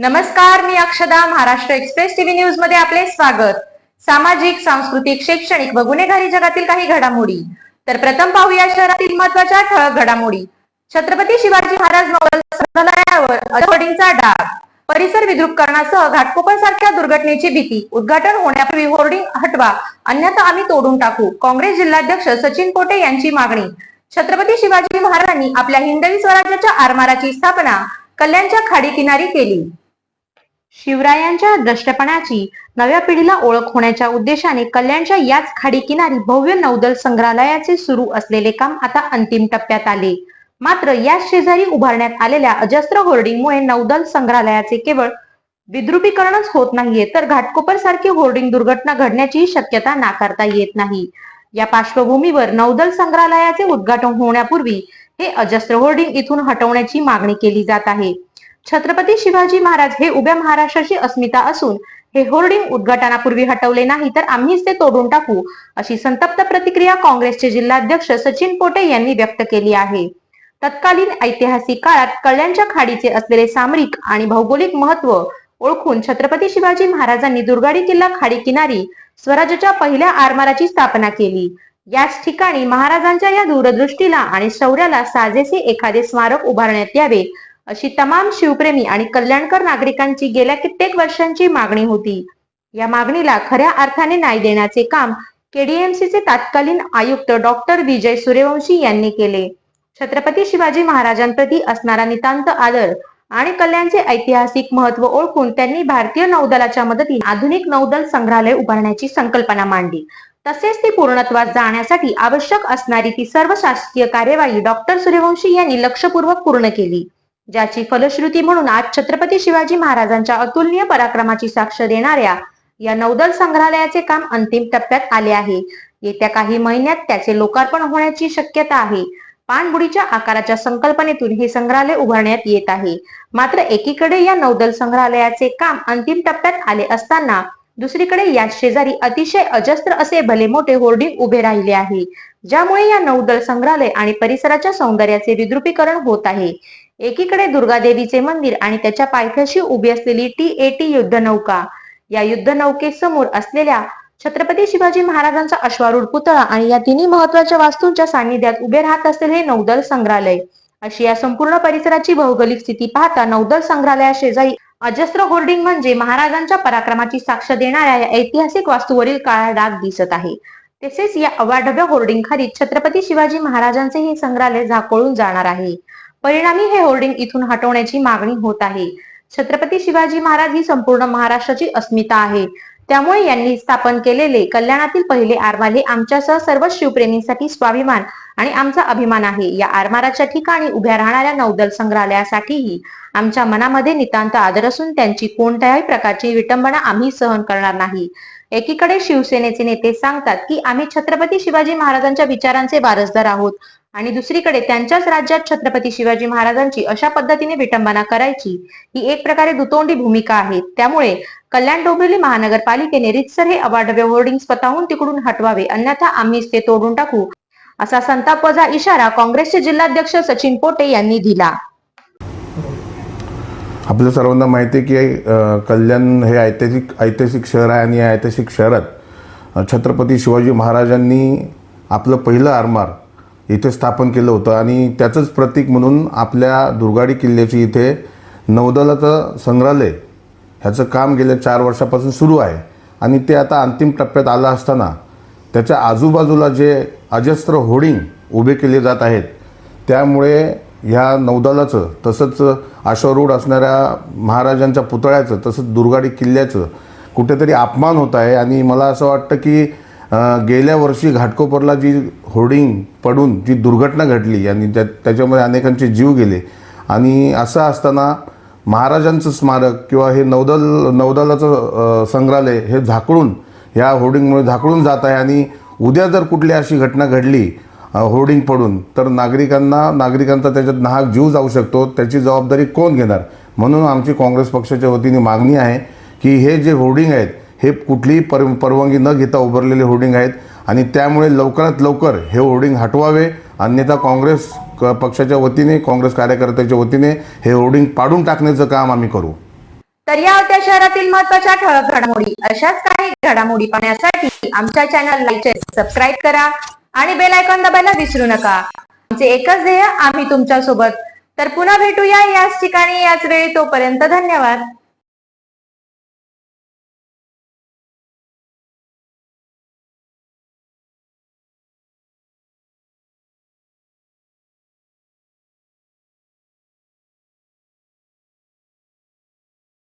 नमस्कार मी अक्षदा Maharashtra express TV न्यूजमध्ये आपले स्वागत. सामाजिक सांस्कृतिक शैक्षणिक व गुन्हेगारी जगातील काही घडामोडी. तर प्रथम पाहूया शहरातील महत्त्वाच्या ठळक घडामोडी. छत्रपती शिवाजी महाराज नवल संग्रहालयावर डाग. परिसर विद्रुपकरणासह घाटकोपर सारख्या दुर्घटनेची भीती. उद्घाटन होण्यापूर्वी होर्डिंग हटवा अन्यथा आम्ही तोडून टाकू काँग्रेस जिल्हाध्यक्ष सचिन कोटे यांची मागणी. छत्रपती शिवाजी महाराजांनी आपल्या हिंदवी स्वराज्याच्या आरमाराची स्थापना कल्याणच्या खाडी किनारी केली. शिवरायांच्या द्रष्टपणाची नव्या पिढीला ओळख होण्याच्या उद्देशाने कल्याणच्या याच खाडी किनारी भव्य नौदल संग्रहालयाचे सुरू असलेले काम आता अंतिम टप्प्यात आले. मात्र या शेजारी उभारण्यात आलेल्या अजस्त्र होर्डिंगमुळे नौदल संग्रहालयाचे केवळ विद्रुपीकरणच होत नाहीये तर घाटकोपर सारखी होर्डिंग दुर्घटना घडण्याची शक्यता नाकारता येत नाही. या पार्श्वभूमीवर नौदल संग्रहालयाचे उद्घाटन होण्यापूर्वी हे अजस्त्र होर्डिंग इथून हटवण्याची मागणी केली जात आहे. छत्रपती शिवाजी महाराज हे उभ्या महाराष्ट्राची अस्मिता असून हे होर्डिंग उद्घाटनापूर्वी हटवले नाही तर आम्हीच ते तोडून टाकू अशी संतप्त प्रतिक्रिया काँग्रेसचे जिल्हाध्यक्ष सचिन पोटे यांनी व्यक्त केली आहे. तत्कालीन ऐतिहासिक काळात कल्याणच्या खाडीचे असलेले सामरिक आणि भौगोलिक महत्त्व ओळखून छत्रपती शिवाजी महाराजांनी दुर्गाडी किल्ला खाडी किनारी स्वराज्याच्या पहिल्या आरमाराची स्थापना केली. याच ठिकाणी महाराजांच्या या दूरदृष्टीला आणि शौर्याला साजेसे एखादे स्मारक उभारण्यात यावे अशी तमाम शिवप्रेमी आणि कल्याणकर नागरिकांची गेल्या कित्येक वर्षांची मागणी होती. या मागणीला खऱ्या अर्थाने न्याय देण्याचे काम केडीएमसीचे तत्कालीन आयुक्त डॉक्टर विजय सूर्यवंशी यांनी केले. छत्रपती शिवाजी महाराजांप्रती असणारा नितांत आदर आणि कल्याणचे ऐतिहासिक महत्त्व ओळखून त्यांनी भारतीय नौदलाच्या मदतीने आधुनिक नौदल संग्रहालय उभारण्याची संकल्पना मांडली. तसेच ती पूर्णत्वास जाण्यासाठी आवश्यक असणारी ती सर्व शासकीय कार्यवाही डॉक्टर सूर्यवंशी यांनी लक्षपूर्वक पूर्ण केली. ज्याची फलश्रुती म्हणून आज छत्रपती शिवाजी महाराजांच्या अतुलनीय पराक्रमाची साक्ष देणाऱ्या या नौदल संग्रहालयाचे काम अंतिम टप्प्यात आले आहे. येत्या काही महिन्यात त्याचे लोकार्पण होण्याची शक्यता आहे. पाणबुडीच्या आकाराच्या संकल्पनेतून हे संग्रहालय उभारण्यात येत आहे. मात्र एकीकडे या नौदल संग्रहालयाचे काम अंतिम टप्प्यात आले असताना दुसरीकडे या शेजारी अतिशय अजस्त्र असे भले मोठे होर्डिंग उभे राहिले आहे. ज्यामुळे या नौदल संग्रहालय आणि परिसराच्या सौंदर्याचे विद्रुपीकरण होत आहे. एकीकडे दुर्गादेवीचे मंदिर आणि त्याच्या पायथ्याशी उभी असलेली टी एटी युद्धनौका या युद्धनौकेसमोर असलेल्या छत्रपती शिवाजी महाराजांचा अश्वारूढ पुतळा आणि या तिन्ही महत्त्वाच्या वास्तूंच्या सान्निध्यात उभे राहत असलेले हे नौदल संग्रहालय. अशी या संपूर्ण परिसराची भौगोलिक स्थिती पाहता नौदल संग्रहालया शेजारी अजस्त्र होर्डिंग म्हणजे महाराजांच्या पराक्रमाची साक्ष देणाऱ्या या ऐतिहासिक वास्तूवरील काळा डाग दिसत आहे. तसेच या अवाढव्य होर्डिंग खाली छत्रपती शिवाजी महाराजांचे हे संग्रहालय झाकोळून जाणार आहे. परिणामी हे होर्डिंग इथून हटवण्याची मागणी होत आहे. छत्रपती शिवाजी महाराज ही संपूर्ण महाराष्ट्राची अस्मिता आहे. त्यामुळे यांनी स्थापन केलेले कल्याणातील पहिले आरमार हे आमच्यासह सर्व शिवप्रेमींसाठी स्वाभिमान आणि आमचा अभिमान आहे. या आरमाराच्या ठिकाणी उभ्या राहणाऱ्या नौदल संग्रहालयासाठीही आमच्या मनामध्ये नितांत आदर असून त्यांची कोणत्याही प्रकारची विटंबना आम्ही सहन करणार नाही. एकीकडे शिवसेनेचे नेते सांगतात की आम्ही छत्रपती शिवाजी महाराजांच्या विचारांचे वारसदार आहोत आणि दुसरीकडे त्यांच्याच राज्यात छत्रपती शिवाजी महाराजांची अशा पद्धतीने विटंबना करायची ही एक प्रकारे दुतोंडी भूमिका आहे. त्यामुळे कल्याण डोंबिवली महानगरपालिकेने रितसर हे अवाढव्य होर्डिंग स्वतःहून तिकडून हटवावे अन्यथा आम्हीच ते तोडून टाकू. असा संतापचा इशारा काँग्रेसचे जिल्हाध्यक्ष सचिन पोटे यांनी दिला. आपल्या सर्वांना माहिती आहे की कल्याण हे ऐतिहासिक ऐतिहासिक शहर आहे आणि या ऐतिहासिक शहरात छत्रपती शिवाजी महाराजांनी आपलं पहिलं आरमार इथे स्थापन केलं होतं आणि त्याचंच प्रतीक म्हणून आपल्या दुर्गाडी किल्ल्याची इथे नौदलाचं संग्रहालय ह्याचं काम गेल्या चार वर्षापासून सुरू आहे. आणि ते आता अंतिम टप्प्यात आलं असताना त्याच्या आजूबाजूला जे अजस्त्र होर्डिंग उभे केले जात आहेत त्यामुळे ह्या नौदलाचं तसंच अश्वारूढ असणाऱ्या महाराजांच्या पुतळ्याचं तसंच दुर्गाडी किल्ल्याचं कुठेतरी अपमान होत आहे. आणि मला असं वाटतं की गेल्या वर्षी घाटकोपरला जी होर्डिंग पडून जी दुर्घटना घडली आणि त्या त्याच्यामध्ये अनेकांचे जीव गेले. आणि असं असताना महाराजांचं स्मारक किंवा हे नौदल नौदलाचं संग्रहालय हे झाकळून ह्या होर्डिंगमुळे झाकळून जात आहे आणि उद्या जर कुठली अशी घटना घडली होर्डिंग पडून तर नागरिकांना नागरिकांचा त्याच्यात नाहक जीव जाऊ शकतो त्याची जबाबदारी कोण घेणार? म्हणून आमची काँग्रेस पक्षाच्या वतीने मागणी आहे की हे जे होर्डिंग आहेत हे कुठलीही पर परवानगी न घेता उभारलेले होर्डिंग आहेत आणि त्यामुळे लवकरात लवकर हे होर्डिंग हटवावे अन्यथा काँग्रेस क- पक्षाच्या वतीने काँग्रेस कार्यकर्त्याच्या वतीने हे होर्डिंग पाडून टाकण्याचं काम आम्ही करू. तर या होत्या शहरातील महत्त्वाच्या ठळक घडामोडी. अशाच काही घडामोडी पाहण्यासाठी आमच्या चॅनल सबस्क्राईब करा आणि बेल आयकॉन दाबायला विसरू नका. आमचे एकच ध्येय आम्ही तुमच्यासोबत तर पुन्हा भेटूया याच ठिकाणी याच वेळी. तोपर्यंत धन्यवाद.